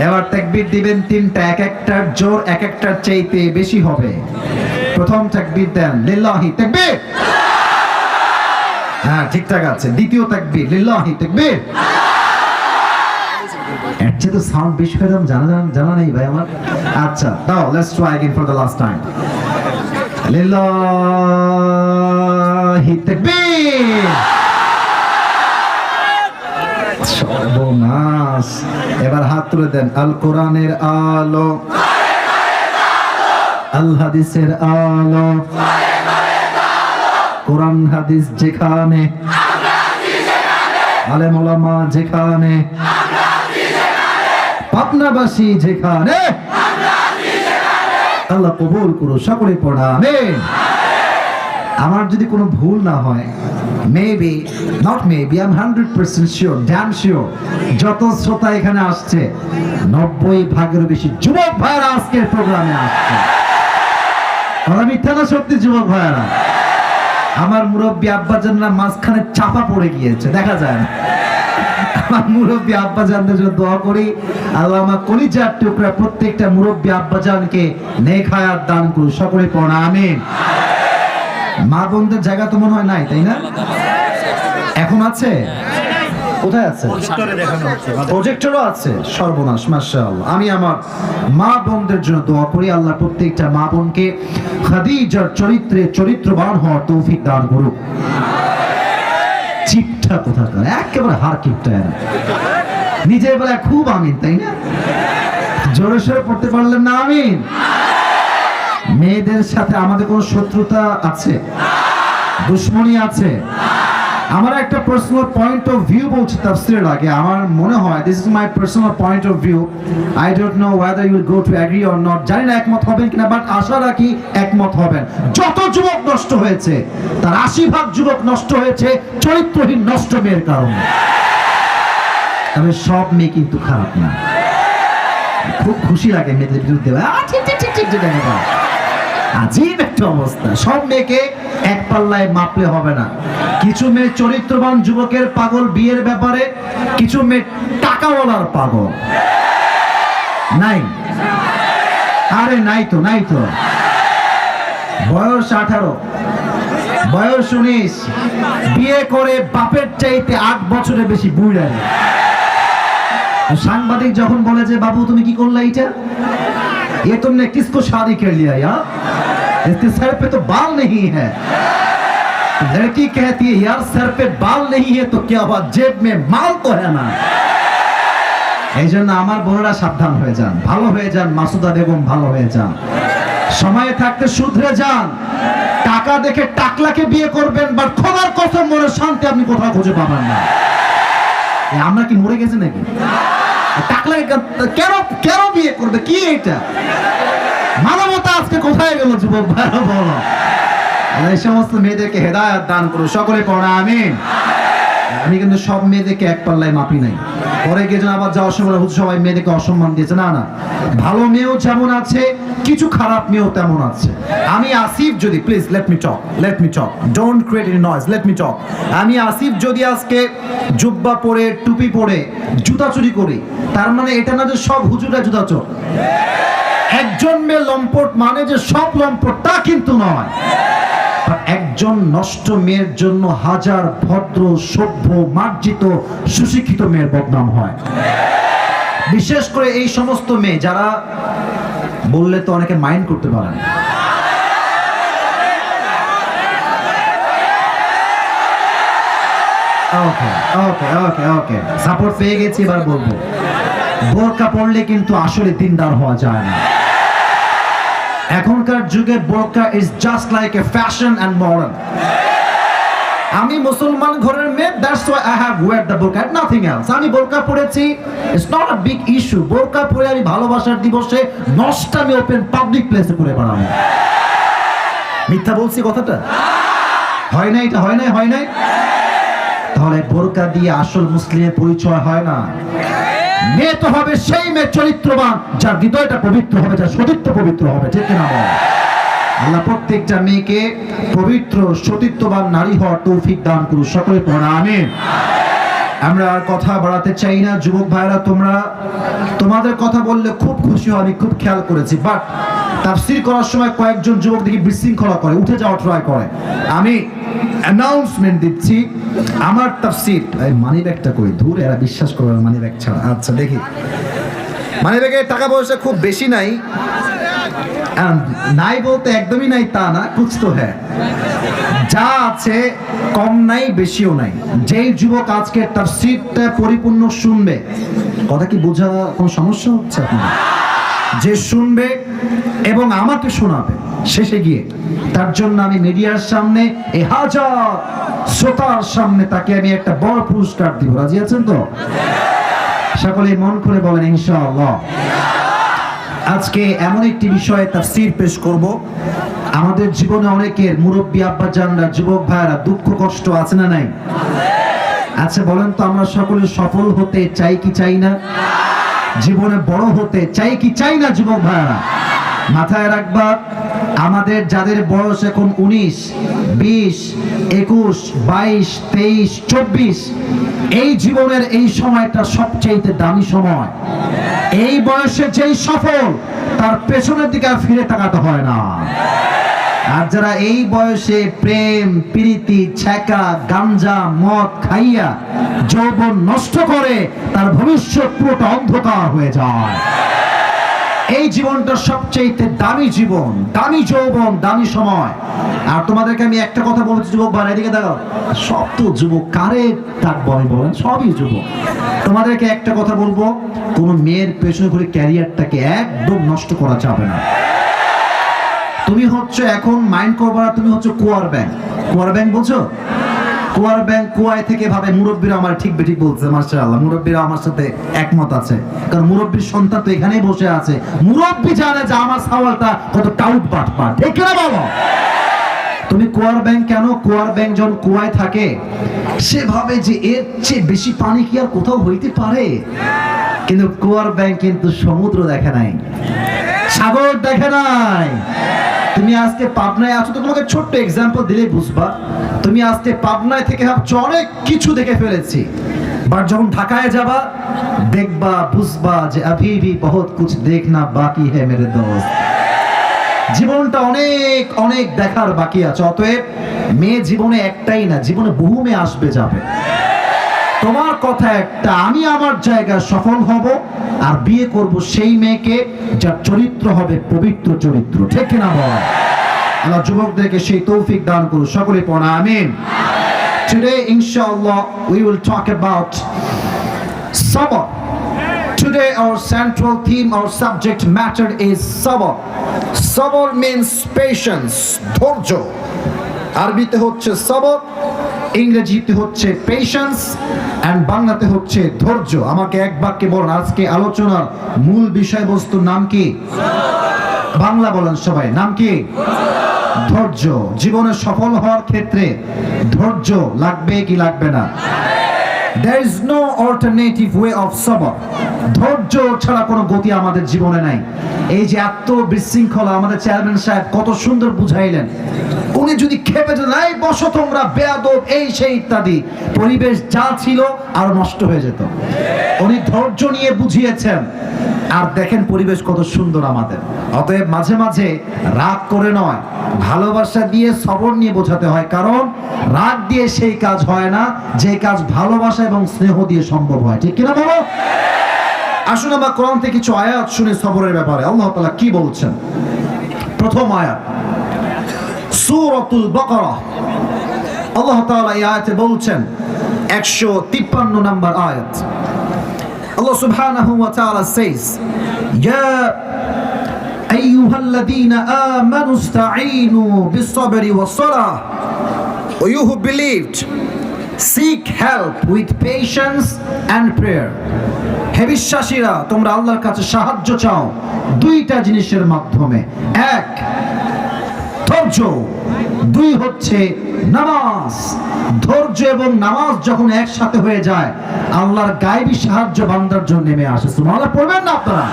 এবার তাকবীর দিবেন তিনটা এক একটার জোর এক একটার চাইতে বেশি হবে প্রথম তাকবীর দেন লিল্লাহি তাকবীর হ্যাঁ ঠিকঠাক আছে দ্বিতীয় তাকবীর লিল্লাহি তাকবীর এর চেয়ে তো সাউন্ড বেশি করে দাম জানা জানা- জানা নেই ভাই আমার আচ্ছা দাও let's try again for the last time লিল্লাহি তাকবীর হাত দেন, আল কোরআনের আলো। আল হাদিসের আলো। কোরআন হাদিস যেখানে, আলেম ওলামা যেখানে, পাবনাবাসী যেখানে, আল্লাহ কবুল করো সকলে পড়া, আমিন। আমার যদি কোনো ভুল না হয় maybe not maybe I am hundred percent sure damn sure যত শ্রোতা এখানে আসছে, নব্বই ভাগের বেশি যুবক ভাইয়েরা আজকের প্রোগ্রামে আসছে। মিথ্যা না সত্যি যুবক ভাইয়েরা, আমার মুরব্বী আব্বাজানরা মাঝখানে চাপা পড়ে গিয়েছে, দেখা যায় না। আমার মুরব্বী আব্বাজানদের জন্য দোয়া করি, আল্লাহ আমার কলিজার টুকরা প্রত্যেকটা মুরব্বী আব্বাজানকে নেক হায়াত দান করুন সকলে পড়া, আমিন। মা বোনদের জায়গা তো মনে হয় নাই তাই না? এখন আছে? কোথায় আছে? প্রজেক্টরও আছে সর্বনাশ মাশাআল্লাহ। আমি আমার মা বোনদের জন্য দোয়া করি আল্লাহ প্রত্যেকটা মা বোনকে খাদিজার চরিত্রে চরিত্রবান হওয়ার তৌফিক দান করুক। চিপটা কোথাকার একেবারে হার কিপটা নিজের বেলায় খুব আমিন তাই না? জোরে সোরে পড়তে পারলেন না আমিন? মেয়েদের সাথে আমাদের কোনো শত্রুতা আছে দুশ্মনী আছে আমার একটা পার্সোনাল পয়েন্ট অফ ভিউ বলছি তাফসিরের আগে আমার মনে হয় this is my personal point of view I don't know whether you will go to agree or not জানি না একমত হবেন কিনা বাট আশা রাখি একমত হবেন যত যুবক নষ্ট হয়েছে তার আশি ভাগ যুবক নষ্ট হয়েছে চরিত্রহীন নষ্ট মেয়ের কারণে তবে সব মেয়ে কিন্তু খারাপ না খুব খুশি লাগে মেয়েদের বিরুদ্ধে ঠিক ঠিক ঠিক, ঠিক। আজীব একটা অবস্থা সব মেয়েকে এক পাল্লায় মাপলে হবে না কিছু মেয়ে চরিত্রবান যুবকের পাগল বিয়ের ব্যাপারে কিছু মেয়ে টাকাওয়ালার পাগল নাই আরে নাই তো নাই তো বয়স আঠারো বয়স উনিশ বিয়ে করে বাপের চাইতে আট বছরের বেশি বুড়া সাংবাদিক যখন বলে যে বাবু তুমি কি করলে এইটা ये तुमने किसको शादी कर लिया यार इसके सर पे तो बाल नहीं है लड़की कहती है यार सर पे बाल नहीं है तो क्या हुआ जेब में माल तो है ना এই জন্য আমার বোনেরা সাবধান হয়ে যান ভালো হয়ে যান মাসুদা বেগম ভালো হয়ে যান সময় থাকতে শুধরে যান টাকা দেখে টাকলাকে বিয়ে করবেন বাট খোদার কসম মনে শান্তি আপনি কোথাও খুঁজে পাবেন না এ, আমরা কি মরে গেছি নাকি টাকলাকে কা- কেন কেন বিয়ে করবে কি এটা মানবতা আজকে কোথায় গেল যুবক ভাইরা, বলো? এই সমস্ত মেয়েদেরকে হেদায়াত দান করো সকলে পড়া, আমিন। আমি কিন্তু সব মেয়েদেরকে এক পাল্লায় মাপি নাই। পরে গিয়ে যেন আবার যাওয়ার সময় হুজুর সবাই মেয়েদেরকে অসম্মান দিয়েছে। না না। ভালো মেয়েও যেমন আছে, কিছু খারাপ মেয়েও তেমন আছে। আমি আসিফ যদি please let me talk let me talk don't create any noise let me talk আমি আসিফ যদি আজকে জুব্বা পরে, টুপি পরে, জুতা চুরি করি, তার মানে এটা না যে সব হুজুরা জুতা চোর? একজন মেয়ে লম্পট মানে যে সব লম্পট, তা কিন্তু নয়। একজন নষ্ট মেয়ের জন্য হাজার ভদ্র, সভ্য, মার্জিত, সুশিক্ষিত মেয়ের বদনাম হয়। বিশেষ করে এই সমস্ত মেয়ে, যারা বললে তো অনেকে মাইন্ড করতে পারেন সাপোর্ট পেয়ে গেছি, এবার বলব। বোরকা পড়লে কিন্তু আসলে দিনদার হওয়া যায় না। এখনকার যুগে burqa is just like a fashion and modern আমি মুসলমান ঘরের মেয়ে that's why I have wear the burqa nothing else আমি বোরকা পরেছি it's not a big issue বোরকা পরে আমি ভালোবাসার দিবসে নষ্টামি ওপেন পাবলিক প্লেসে করে বেড়াবো মিথ্যা বলছি কথাটা? হয় না এটা হয় নাই হয় নাই? তাহলে বোরকা দিয়ে আসল মুসলিমের পরিচয় হয় না। মেয়ে তো হবে সেই মেয়ে চরিত্রবান, যার হৃদয়টা পবিত্র হবে, যার সতীত্ব পবিত্র হবে, ঠিক কিনা আল্লাহ প্রত্যেকটা মেয়েকে পবিত্র নারী হওয়ার তৌফিক দান সকলে পড়া আমরা আর কথা বাড়াতে চাই না, যুবক ভাইরা তোমরা, তোমাদের কথা বললে খুব খুশি হয় আমি খুব খেয়াল করেছি বাট তাফসির করার সময় কয়েকজন যুবক দেখি বিশৃঙ্খলা করে, উঠে যাওয়া ট্রাই করে। আমি অ্যানাউন্সমেন্ট দিচ্ছি। আমার তাফসির মানি ব্যাগটা কই? দূর এরা বিশ্বাস করবে মানি ব্যাগ ছাড়া। আচ্ছা দেখি। মানি ব্যাগে টাকা পয়সা খুব বেশি নাই। নাই বলতে একদমই নাই, তা না, কুছ তো হ্যাঁ। যা আছে, কম নাই, বেশিও নাই। যেই যুবক আজকে তার সিটটা পরিপূর্ণ শুনবে, কথা কি বোঝা কোনো সমস্যা হচ্ছে আপনার? যে শুনবে এবং আমাকে শোনাবে। শেষে গিয়ে তার জন্য আমি মিডিয়ার সামনে এই হাজার শ্রোতার সামনে তাকে আমি একটা বড় পুরস্কার দিব। রাজি আছেন তো? সকলে মন করে বলেন, ইনশাআল্লাহ। আজকে এমন একটি বিষয়ে তাফসীর পেশ করব। আমাদের জীবনে অনেকের মুরব্বী আব্বা জানরা যুবক ভাইরা দুঃখ, কষ্ট আছে না নাই? আচ্ছা বলেন তো, আমরা সকলে সফল হতে চাই কি চাই না? জীবনে বড় হতে চাই কি চাই না, যুবক ভাইরা মাথায় রাখবা আমাদের যাদের বয়স এখন উনিশ, বিশ, একুশ, বাইশ, তেইশ, চব্বিশ, এই জীবনের এই সময়টা সবচেয়ে দামি সময়। এই বয়সে যেই সফল, তার পেছনের দিকে আর ফিরে তাকাতে হয় না। আর যারা এই বয়সে প্রেম, প্রীতি, ছ্যাকা, গাঞ্জা, মদ খাইয়া যৌবন নষ্ট করে, তার ভবিষ্যৎ পুরোটা অন্ধকার হয়ে যায়। এই জীবনটা সবচেয়ে দামি জীবন, দামি যৌবন, দামি সময়। আর তোমাদেরকে আমি একটা কথা বলছি, যুবক ভাই, এদিকে দেখো। সব তো যুবক, কারে ডাকবো আমি বলেন? সবই যুবক। তোমাদেরকে একটা কথা বলব, কোন মেয়ের পেছনে ঘুরে ক্যারিয়ারটাকে একদম নষ্ট করা যাবে না। তুমি হচ্ছে এখন মাইন্ড করবা তুমি হচ্ছে কোয়ার ব্যাংক কুয়ার ব্যাংক বলছো? কুয়ার ব্যাংক কুয়ায় থেকে ভাবে, মুরব্বীরা আমার ঠিক বেঠিক বলছে মুরব্বীরা আমার সাথে একমত আছে। কারণ মুরব্বীর সন্তান তো এখানেই বসে আছে। মুরব্বী জানে যে আমার সওয়ালটা কত টাউট ঠিক না তুমি কুয়ার ব্যাংক কেন? কুয়ার ব্যাংক যখন কুয়ায় থাকে, সে ভাবে যে এর চেয়ে বেশি পানি কি আর কোথাও হইতে পারে? কিন্তু কুয়ার ব্যাংক কিন্তু সমুদ্র দেখে নাই। সাগর দেখে নাই। তুমি আজকে পাবনায় আছো তো তোমাকে ছোট্ট এক্সাম্পল দিলেই বুঝবা। তুমি আসতে পাবনায় থেকে ভাবছ, অনেক কিছু দেখে ফেলেছি। বাট যখন ঢাকায় যাবা, দেখবা, বুঝবা যে আভি ভি বহুত কিছু দেখনা বাকি হ্যাঁ মেরে দোস্ত। জীবনটা অনেক অনেক দেখার বাকি আছে, অতএব মেয়ে জীবনে একটাই না, জীবনে বহু মেয়ে আসবে, যাবে। তোমার কথা একটা, আমি আমার জায়গায় সফল হব আর বিয়ে করব সেই মেয়েকে যার চরিত্র হবে পবিত্র চরিত্র, ঠিক কিনা বল? আল্লাহ যুবকদেরকে সেই তৌফিক দান করুন। সকলে পড়া আমিন। Today, inshallah, we will talk about sabr. Today, our central theme, our subject matter is sabr. Sabr means patience, ধৈর্য। আরবিতে হচ্ছে সবর ইংরেজিতে হচ্ছে পেশেন্স অ্যান্ড বাংলাতে হচ্ছে ধৈর্য। আমাকে এক বাক্যে বলুন আজকে আলোচনার মূল বিষয়বস্তুর নাম কি? বাংলা বলেন সবাই, নাম কি? ধৈর্য। জীবনে সফল হওয়ার ক্ষেত্রে ধৈর্য লাগবে কি লাগবে না? There is no alternative way of sabr. ধৈর্য ছাড়া কোনো গতি আমাদের জীবনে নাই। এই যে এত বিশৃঙ্খলা, আমাদের চেয়ারম্যান সাহেব কত সুন্দর বুঝাইলেন। উনি যদি খেপে এই বসো তোমরা, বেয়াদব, এই সেই ইত্যাদি। পরিবেশ যা ছিল আরও নষ্ট হয়ে যেত। উনি ধৈর্য নিয়ে বুঝিয়েছেন। আর দেখেন পরিবেশ কত সুন্দর আমাদের। অতএব মাঝে মাঝে রাগ করে নয় ভালোবাসা দিয়ে সবর নিয়ে বোঝাতে হয় কারণ রাগ দিয়ে সেই কাজ হয় না যে কাজ ভালোবাসা এবং স্নেহ দিয়ে সম্ভব হয়। ঠিক কিনা বলো? আসুন আমরা কোরআন থেকে কিছু আয়াত শুনে সবরের ব্যাপারে। আল্লাহ তাআলা কি বলছেন? প্রথম আয়াত সুরতুল বাকারা। আল্লাহ তাআলা এই আয়াতে বলছেন 153 নম্বর আয়াত। Allah subhanahu wa ta'ala says, Ya Oh, হে বিশ্বাসীরা, তোমরা আল্লাহর কাছে সাহায্য চাও দুইটা জিনিসের মাধ্যমে। এক, ধৈর্য। দুই হচ্ছে নামাজ। ধৈর্য এবং নামাজ যখন একসাথে হয়ে যায়, আল্লাহর গায়েবী সাহায্য বান্দার জন্য নেমে আসে। সুবহানাল্লাহ, পড়বেন না আপনারা?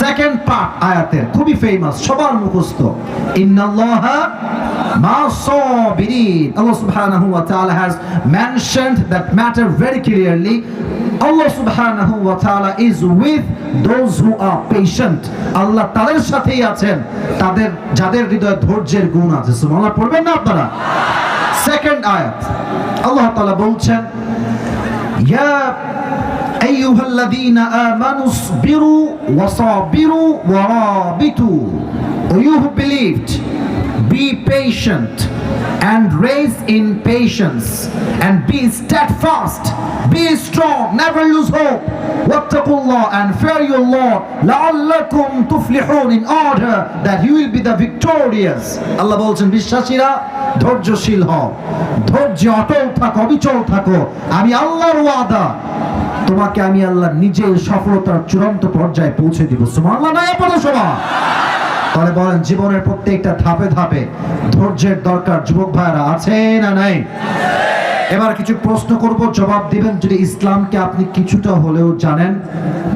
সেকেন্ড পার্ট আয়াতের, খুবই ফেমাস সবার মুখস্থ। ইন্নাল্লাহা মা সাবিরিন। আল্লাহ সুবহানাহু ওয়া তাআলা has mentioned that matter very clearly. Allah subhanahu wa ta'ala is with those who are patient আল্লাহ তাদের সাথেই আছেন, তাদের, যাদের হৃদয়ে ধৈর্যের গুণ আছে। সুবহানাল্লাহ, পড়বেন না আপনারা? সেকেন্ড আয়াত, আল্লাহ তাআলা বলছেন, ইয়া أيها الذين آمنوا اصبروا وصابروا ورابطوا O you who believed be patient and raise in patience and be steadfast be strong never lose hope واتقوا الله and fear your Lord لعلكم تفلحون in order that you will be the victorious আল্লাহ বলছেন বিশ্বাসীরা ধৈর্যশীল হও ধৈর্য অটল থাকো অবিচল থাকো আমি আল্লাহর ওয়াদা তোমাকে আমি আল্লাহ নিজে সফলতার চূড়ান্ত পর্যায়ে পৌঁছে দিব। তাহলে বলেন, জীবনের প্রত্যেকটা ধাপে ধাপে ধৈর্যের দরকার যুবক ভাইরা আছে না নাই? এবার কিছু প্রশ্ন করব, জবাব দিবেন। যদি ইসলামকে আপনি কিছুটা হলেও জানেন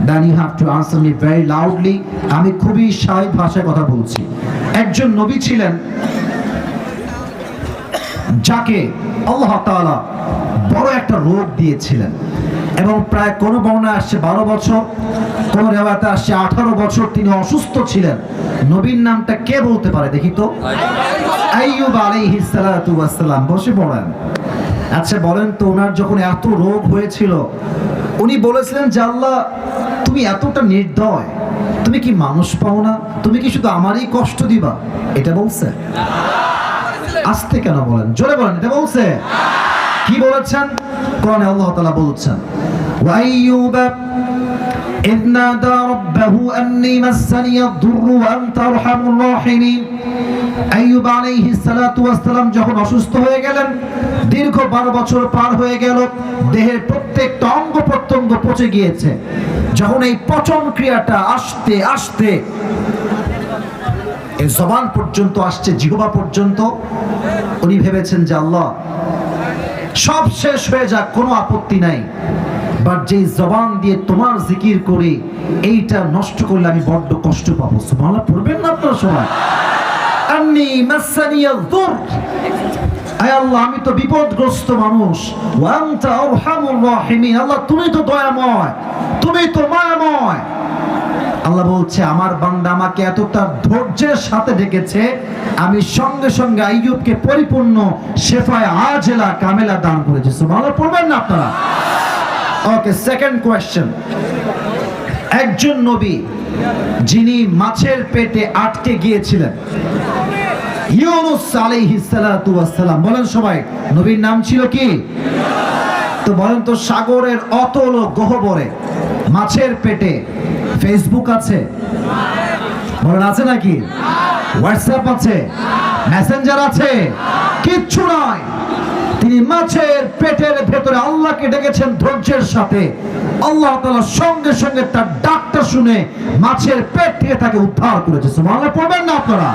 then you have to answer me very loudly আমি খুবই স্বাভাবিক ভাষায় কথা বলছি। একজন নবী ছিলেন, যাকে আল্লাহ তাআলা বড় একটা রোগ দিয়েছিলেন। এবং প্রায় কোন বর্ণায় আসছে বারো বছর, কোন রেওয়াতে আসছে আঠারো বছর তিনি অসুস্থ ছিলেন। নবীর নামটা কে বলতে পারে দেখি তো? আইয়ুব বসে পড়েন। আচ্ছা বলেন তো ওনার যখন এত রোগ হয়েছিল, উনি বলেছিলেন যে, আল্লাহ, তুমি এতটা নির্দয়। তুমি কি মানুষ পাও না? তুমি কি শুধু আমারই কষ্ট দিবা? এটা বলছে। আস্তে কেন বলেন? জোরে বলেন, এটা বলছে। কি বলেছেন? কোরআনে আল্লাহ তাআলা বলছেন ওয়াইয়ুব إذ نادى ربه أني مسني الضر وأنت أرحم الراحمين আইয়ুব আলাইহিস সালাতু ওয়াস সালাম যখন অসুস্থ হয়ে গেলেন দীর্ঘ বারো বছর পার হয়ে গেল দেহের প্রত্যেকটা অঙ্গ প্রত্যঙ্গ পচে গিয়েছে যখন এই পচন ক্রিয়াটা আসতে আসতে এই জবান পর্যন্ত আসছে জিহবা পর্যন্ত উনি ভেবেছেন যে আল্লাহ সব শেষ হয়ে যাক কোনো আপত্তি নাই বাট যেই জবান দিয়ে তোমার জিকির করে, এইটা নষ্ট করলে আমি বড্ড কষ্ট পাবো। সুবহানাল্লাহ, পড়বেন না আপনারা সময় আন্নি মাসানিয়া যুর আয় আল্লাহ, আমি তো বিপদগ্রস্ত মানুষ। ওয়া আনতা আরহামুর রাহিমিন। আল্লাহ, তুমি তো দয়াময়। তুমি তো মায়াময়। আল্লাহ বলছে, আমার বান্দা আমাকে এতটা ধৈর্যের সাথে ডেকেছে, আমি সঙ্গে সঙ্গে আইয়ুবকে পরিপূর্ণ শেফায় আজেলা কামেলা দান করেছি। সুবহানাল্লাহ, পড়বেন না আপনারা? ওকে সেকেন্ড কোয়েশ্চেন একজন নবী, যিনি মাছের পেটে আটকে গিয়েছিলেন। বলেন সবাই, নবীর নাম ছিল কি? তো বলেন তো, সাগরের অতল গহ্বরে মাছের পেটে ফেসবুক আছে? বলেন, আছে নাকি? হোয়াটসঅ্যাপ আছে? মেসেঞ্জার আছে? কিচ্ছু নয়। তিনি মাছের পেটের ভেতরে আল্লাহকে ডেকেছেন ধৈর্যের সাথে। আল্লাহ তালা সঙ্গে সঙ্গে তার ডাকটা শুনে মাছের পেট থেকে তাকে উদ্ধার করেছে। পড়বেন না আপনারা।